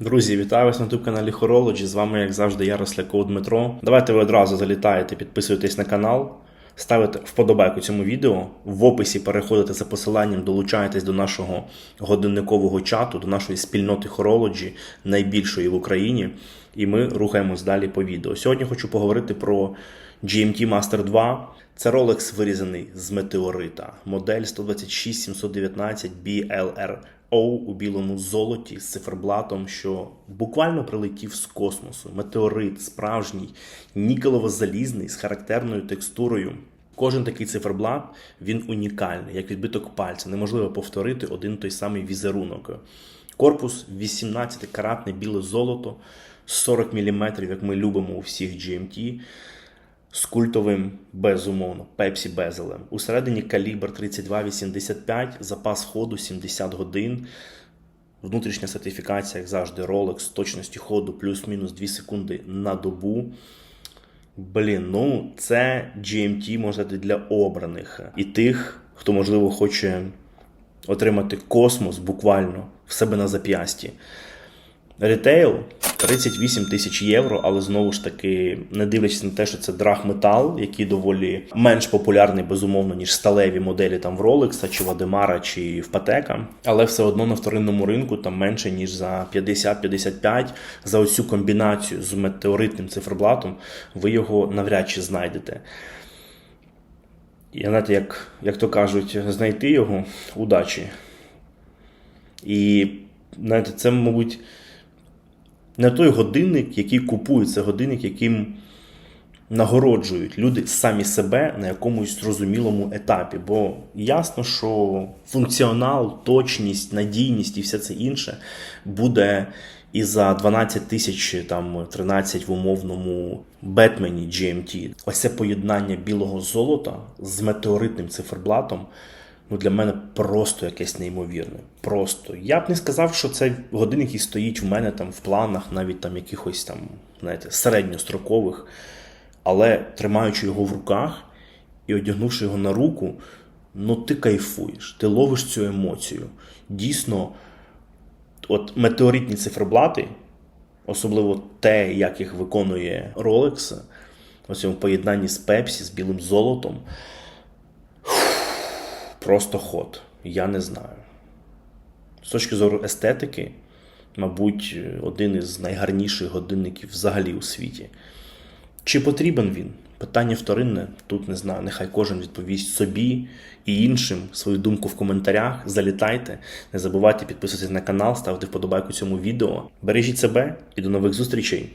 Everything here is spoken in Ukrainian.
Друзі, вітаю вас на youtube каналі Horology. З вами, як завжди, я Дмитро. Давайте ви одразу залітаєте, підписуєтесь на канал, ставите вподобайку цьому відео. В описі переходите за посиланням, долучаєтесь до нашого годинникового чату, до нашої спільноти Horology, найбільшої в Україні. І ми рухаємось далі по відео. Сьогодні хочу поговорити про GMT Master 2. Це Rolex вирізаний з метеорита. Модель 126719 BLR O у білому золоті з циферблатом, що буквально прилетів з космосу. Метеорит справжній, нікелево-залізний з характерною текстурою. Кожен такий циферблат він унікальний, як відбиток пальця. Неможливо повторити один той самий візерунок. Корпус 18-каратне біле золото, 40 мм, як ми любимо у всіх GMT з культовим, безумовно, Пепсі Безелем. Усередині калібр 32,85, запас ходу 70 годин. Внутрішня сертифікація, як завжди, Rolex з точності ходу плюс-мінус 2 секунди на добу. Блін, ну це GMT, можна сказати, для обраних і тих, хто, можливо, хоче отримати космос буквально в себе на зап'ясті. Ретейл 38 тисяч євро, але знову ж таки, не дивлячись на те, що це драгметал, який доволі менш популярний, безумовно, ніж сталеві моделі там в Rolex, чи в чи в Патека, але все одно на вторинному ринку там менше, ніж за 50-55. За оцю комбінацію з метеоритним циферблатом ви його навряд чи знайдете. І знаєте, як, як то кажуть, знайти його удачі. І знаєте, це, мабуть, не той годинник, який купують, це годинник, яким нагороджують люди самі себе на якомусь зрозумілому етапі. Бо ясно, що функціонал, точність, надійність і все це інше буде і за 12 тисяч там 13 в умовному Бетмені GMT. Ось це поєднання білого золота з метеоритним циферблатом. Ну, для мене просто якесь неймовірне. Просто. Я б не сказав, що це годинник, який стоїть в мене там в планах, навіть там якихось там, знаєте, середньострокових. Але тримаючи його в руках і одягнувши його на руку, ну ти кайфуєш, ти ловиш цю емоцію. Дійсно, от метеоритні циферблати, особливо те, як їх виконує Rolex, у цьому поєднанні з Пепсі, з білим золотом. Просто ход. Я не знаю. З точки зору естетики, мабуть, один із найгарніших годинників взагалі у світі. Чи потрібен він? Питання вторинне, тут не знаю. Нехай кожен відповість собі і іншим свою думку в коментарях. Залітайте, не забувайте підписуватися на канал, ставити вподобайку цьому відео. Бережіть себе і до нових зустрічей!